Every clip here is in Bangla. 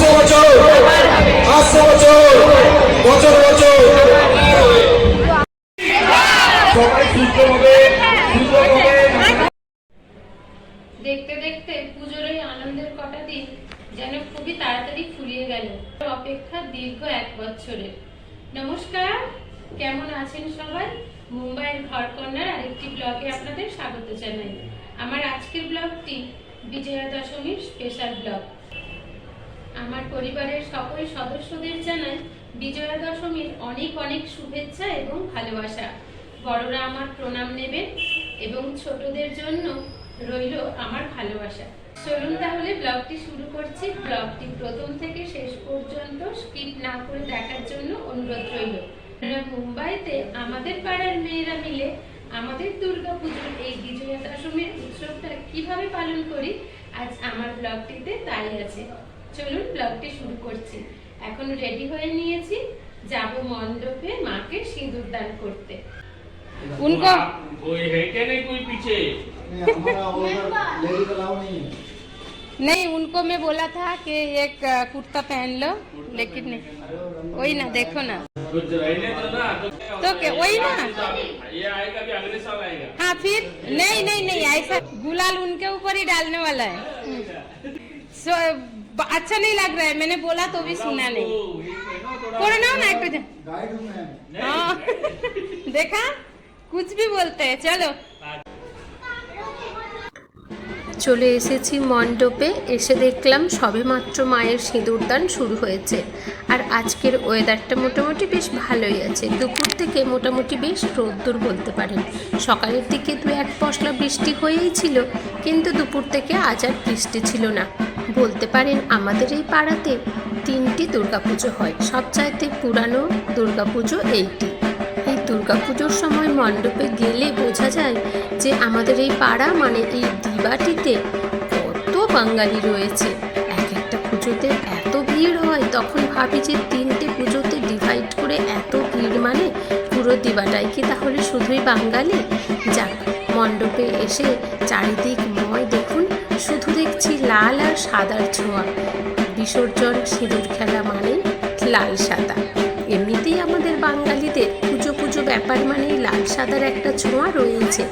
আসছে বছর আসছে বছর বছর। বছর দেখতে দেখতে পুজোর এই আনন্দের কটা দিন যেন খুবই তাড়াতাড়ি ফুরিয়ে গেল। অপেক্ষা দীর্ঘ এক বছরের নমস্কার, কেমন আছেন সবাই? মুম্বাইয়ের ঘরকন্যার আরেকটি ব্লগে আপনাদের স্বাগত জানাই। আমার আজকের ব্লগটি বিজয়া দশমীর স্পেশাল ব্লগ। আমার পরিবারের সকল সদস্যদের জানাই বিজয়া দশমীর অনেক অনেক শুভেচ্ছা এবং ভালোবাসা। বড়রা আমার প্রণাম নেবেন এবং ছোটদের জন্য রইল আমার ভালোবাসা। চলুন তাহলে ব্লগটি শুরু করছি। ব্লগটি প্রথম থেকে শেষ পর্যন্ত স্কিপ না করে দেখার জন্য অনুরোধ রইল। মুম্বাইতে আমাদের পাড়ার মেয়েরা মিলে আমাদের দুর্গাপুজোর এই বিজয়া দশমীর উৎসবটা কীভাবে পালন করি, আজ আমার ব্লগটিতে তাই আছে। চলুন ব্লগটি শুরু করছি এখন রেডি হয়ে নিয়েছি যাব মণ্ডপে মাকে সিঁদুর দান করতে उनको कोई है क्या नहीं कोई पीछे हमारा उधर लेडी अलाउ नहीं है नहीं उनको मैं बोला था कि एक अ, कुर्ता पहन लो लेकिन नहीं वही ना देखो ना कुछ रहने दो ना तो क्या, वही ना? ये आएगा भी अगले साल आएगा हाँ फिर नहीं नहीं नहीं ऐसा गुलाल उनके ऊपर ही डालने वाला है सो ब- अच्छा नहीं लग रहा है मैंने बोला तो भी सुना नहीं कोरोना ना एक देखा कुछ भी बोलते हैं चलो চলে এসেছি মণ্ডপে। এসে দেখলাম সবেমাত্র মায়ের সিঁদুরদান শুরু হয়েছে। আর আজকের ওয়েদারটা মোটামুটি বেশ ভালোই আছে। দুপুর থেকে মোটামুটি বেশ রোদ্দুর বলতে পারেন। সকালের দিকে দু এক পশলা বৃষ্টি হয়েই ছিল, কিন্তু দুপুর থেকে আজ আর বৃষ্টি ছিল না। বলতে পারেন আমাদের এই পাড়াতে তিনটি দুর্গাপুজো হয়। সবচাইতে পুরানো দুর্গাপুজো এইটি। দুর্গাপুজোর সময় মণ্ডপে গেলে বোঝা যায় যে আমাদের এই পাড়া মানে এই দিবাটিতে কত বাঙালি রয়েছে। এক একটা পুজোতে এত ভিড় হয়, তখন ভাবি যে তিনটে পুজোতে ডিভাইড করে এত ভিড় মানে পুরো দিবাটাই কি তাহলে শুধুই বাঙালি? যাক, মণ্ডপে এসে চারিদিক ময় দেখুন, শুধু দেখছি লাল আর সাদার ছোঁয়া। বিসর্জন সিঁদুর খেলা মানে লাল সাদা। এমনিতেই আমাদের বাঙালিদের ব্যাপার মানেই লাল সাদার একটা ছোঁয়া রয়েছে।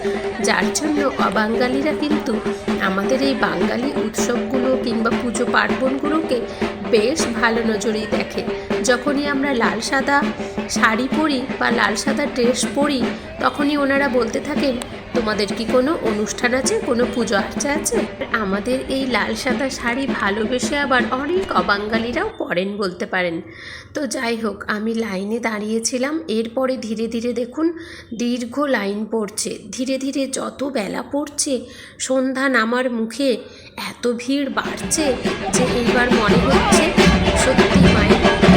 যার জন্য অবাঙ্গালিরা কিন্তু আমাদের এই বাঙালি উৎসবগুলো কিংবা পুজো পার্বণগুলোকে বেশ ভালো নজরেই দেখে। যখনই আমরা লাল সাদা শাড়ি পরি বা লাল সাদা ড্রেস পরি, তখনই ওনারা বলতে থাকেন তোমাদের কি কোনো অনুষ্ঠান আছে? কোনো পুজো আর্চা আছে? আমাদের এই লাল সাদা শাড়ি ভালোবেসে আবার অনেক অবাঙালিরাও পরেন বলতে পারেন। তো যাই হোক, আমি লাইনে দাঁড়িয়েছিলাম। এরপরে ধীরে ধীরে দেখুন, দীর্ঘ লাইন পড়ছে। ধীরে ধীরে যত বেলা পড়ছে, সন্ধ্যা নামার মুখে এত ভিড় বাড়ছে যে এইবার মনে হচ্ছে সত্যি মায়ের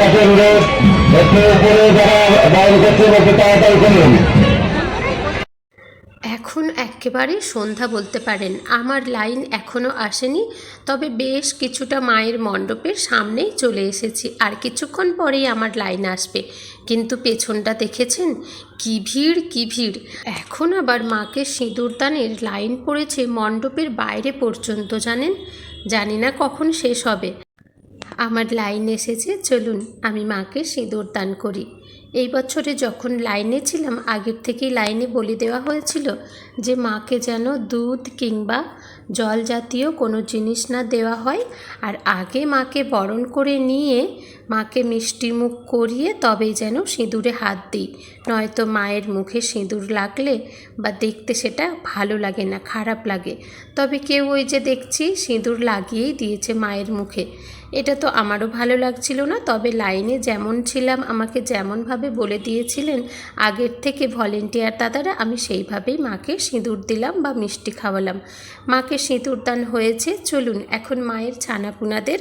কাছে একটু উপরে যারা বাইরে তাড়াতাড়ি এখন একেবারে সন্ধ্যা বলতে পারেন। আমার লাইন এখনও আসেনি, তবে বেশ কিছুটা মায়ের মণ্ডপের সামনেই চলে এসেছি, আর কিছুক্ষণ পরেই আমার লাইন আসবে। কিন্তু পেছনটা দেখেছেন? কি ভিড় কি ভিড়। এখন আবার মাকে সিঁদুরদানের লাইন পড়েছে মণ্ডপের বাইরে পর্যন্ত, জানেন? জানি না কখন শেষ হবে। আমার লাইন এসেছে, চলুন আমি মাকে সিঁদুর দান করি। এই বছরে যখন লাইনে ছিলাম, আগের থেকেই লাইনে বলি দেওয়া হয়েছিল যে মাকে যেন দুধ কিংবা জল জাতীয় কোনো জিনিস না দেওয়া হয় আর আগে মাকে বরণ করে নিয়ে মাকে মিষ্টি মুখ করিয়ে তবেই যেন সিঁদুরে হাত দিই। নয়তো মায়ের মুখে সিঁদুর লাগলে বা দেখতে সেটা ভালো লাগে না, খারাপ লাগে। তবে কেউ ওই যে দেখছি, সিঁদুর লাগিয়েই দিয়েছে মায়ের মুখে। এটা তো আমারও ভালো লাগছিল না, তবে লাইনে যেমন ছিলাম, আমাকে যেমনভাবে বলে দিয়েছিলেন, আগের থেকে ভলেন্টিয়ার দাদারা, আমি সেইভাবেই মাকে সিঁদুর দিলাম বা মিষ্টি খাওয়ালাম। মাকে সিঁদুর দান হয়েছে, চলুন এখন মায়ের ছানাপুনাদের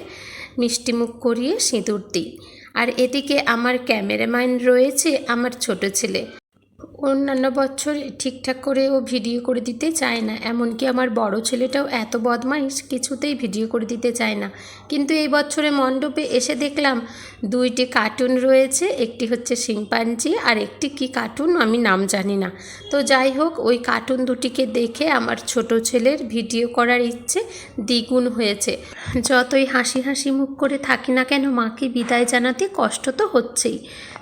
মিষ্টিমুখ করিয়ে সিঁদুর দিই। আর এদিকে আমার ক্যামেরাম্যান রয়েছে, আমার ছোট ছেলে। অন্যান্য বছর ঠিকঠাক করে ও ভিডিও করে দিতে চায় না। এমনকি আমার বড় ছেলেটাও এত বদমাইশ কিছুতেই ভিডিও করে দিতে চায় না। কিন্তু এই বছরে মণ্ডপে এসে দেখলাম দুইটি কার্টুন রয়েছে, একটি হচ্ছে শিম্পাঞ্জি আর একটি কি কার্টুন আমি নাম জানি না। তো যাই হোক, ওই কার্টুন দুটিকে দেখে আমার ছোট ছেলের ভিডিও করার ইচ্ছে দ্বিগুণ হয়েছে। যতই হাসি হাসি মুখ করে থাকি না কেন, মাকে বিদায় জানাতে কষ্ট তো হচ্ছেই।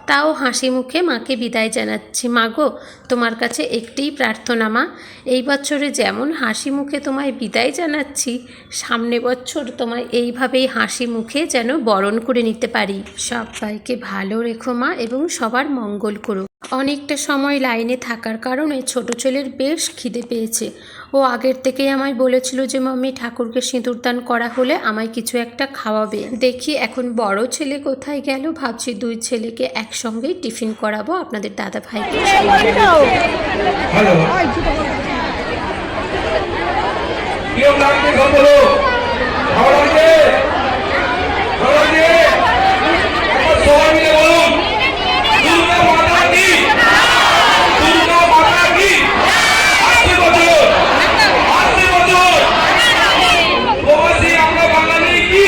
তাও হাসি মুখে মাকে বিদায় জানাচ্ছি। মা গো, তোমার কাছে একটিই প্রার্থনা, মা। এই বছরে যেমন হাসি মুখে তোমায় বিদায় জানাচ্ছি, সামনে বছর তোমায় এইভাবেই হাসি মুখে যেন বরণ করে নিতে পারি। সবাইকে ভালো রেখো, মা, এবং সবার মঙ্গল করো অনেকটা সময় লাইনে থাকার কারণে ছোট ছেলের বেশ খিদে পেয়েছে। ও আগের থেকেই আমায় বলেছিল যে, মাম্মি, ঠাকুরকে সিঁদুরদান করা হলে আমায় কিছু একটা খাওয়াবে। দেখি এখন বড় ছেলে কোথায় গেল। ভাবছি দুই ছেলেকে একসঙ্গেই টিফিন করাবো আপনাদের দাদা ভাইকে হ্যালো কিরম লাগছে সব বলো ভালো লাগছে ভালো লাগছে একবার সবাই মিলে বলুন দুর্গা মাতা কি দুর্গা মাতা কি আশি বছর আশি বছর প্রবাসী আমরা বাঙালি কি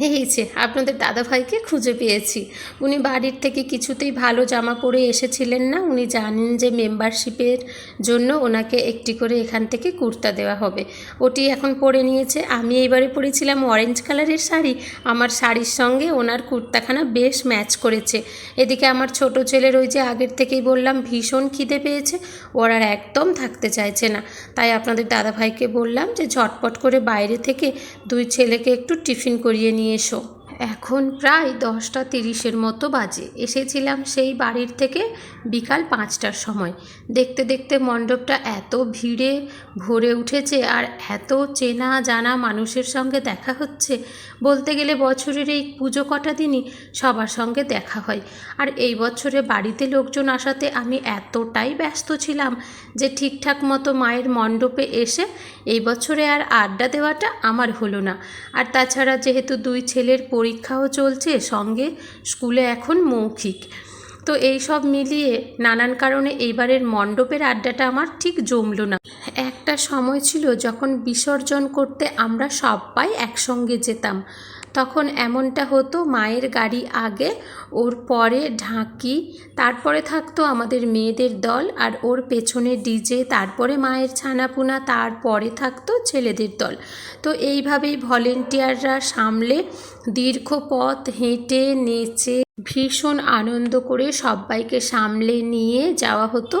হয়েছে আপনাদের দাদাভাইকে খুঁজে পেয়েছি। উনি বাড়ির থেকে কিছুতেই ভালো জামা পরে এসেছিলেন না। উনি জানেন যে মেম্বারশিপের জন্য ওনাকে একটি করে এখান থেকে কুর্তা দেওয়া হবে। ওটি এখন পরে নিয়েছে। আমি এইবারে পরেছিলাম অরেঞ্জ কালারের শাড়ি। আমার শাড়ির সঙ্গে ওনার কুর্তাখানা বেশ ম্যাচ করেছে। এদিকে আমার ছোট ছেলের ওই যে আগের থেকেই বললাম, ভীষণ খিদে পেয়েছে। ওর আর একদম থাকতে চাইছে না। তাই আপনাদের দাদাভাইকে বললাম যে ঝটপট করে বাইরে থেকে দুই ছেলেকে একটু টিফিন করিয়ে নিয়ে এসো। এখন প্রায় দশটা তিরিশের মতো বাজে। এসেছিলাম সেই বাড়ির থেকে বিকাল পাঁচটার সময়। দেখতে দেখতে মণ্ডপটা এত ভিড়ে ভরে উঠেছে আর এত চেনা জানা মানুষের সঙ্গে দেখা হচ্ছে, বলতে গেলে বছরের এই পুজো কটা দিনই সবার সঙ্গে দেখা হয়। আর এই বছরে বাড়িতে লোকজন আসাতে আমি এতটাই ব্যস্ত ছিলাম যে ঠিকঠাক মতো মায়ের মণ্ডপে এসে এই বছরে আর আড্ডা দেওয়াটা আমার হলো না। আর তাছাড়া যেহেতু দুই ছেলের পরীক্ষাও চলছে সঙ্গে, স্কুলে এখন মৌখিক। তো এই সব মিলিয়ে নানান কারণে এইবারের মণ্ডপের আড্ডাটা আমার ঠিক জমল না। একটা সময় ছিল যখন বিসর্জন করতে আমরা সবাই একসঙ্গে যেতাম। তখন এমনটা হতো, মায়ের গাড়ি আগে, ওর পরে ঢাকি, তারপরে থাকতো আমাদের মেয়েদের দল আর ওর পেছনে ডিজে, তারপরে মায়ের ছানাপুনা, তারপরে থাকতো ছেলেদের দল। তো এইভাবেই ভলেন্টিয়াররা সামলে দীর্ঘ পথ হেঁটে, নেচে ভীষণ আনন্দ করে সবাইকে সামলে নিয়ে যাওয়া হতো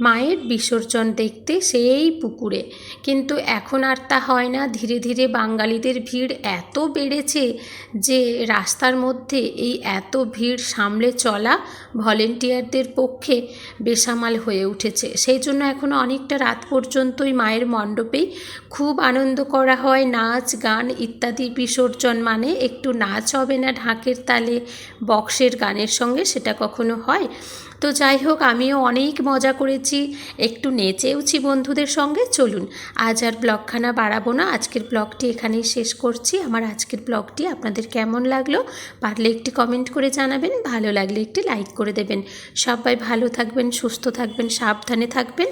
মায়ের বিসর্জন দেখতে সেই পুকুরে। কিন্তু এখন আর তা হয় না। ধীরে ধীরে বাঙালিদের ভিড় এত বেড়েছে যে রাস্তার মধ্যে এই এত ভিড় সামলে চলা ভলেন্টিয়ারদের পক্ষে বেসামাল হয়ে উঠেছে। সেই জন্য এখন অনেকটা রাত পর্যন্তই মায়ের মণ্ডপেই খুব আনন্দ করা হয়। নাচ, গান ইত্যাদি বিসর্জন মানে একটু নাচ হবে না ঢাকের তালে, বক্সের গানের সঙ্গে সেটা কখনো হয়? তো যাই হোক আমিও অনেক মজা করেছি। একটু নেচেওছি বন্ধুদের সঙ্গে। চলুন, আজ আর ব্লগখানা বাড়াবো না। আজকের ব্লগটি এখানেই শেষ করছি। আমার আজকের ব্লগটি আপনাদের কেমন লাগল? পারলে একটি কমেন্ট করে জানাবেন। ভালো লাগলে একটি লাইক করে দেবেন। সবাই ভালো থাকবেন, সুস্থ থাকবেন, সাবধানে থাকবেন।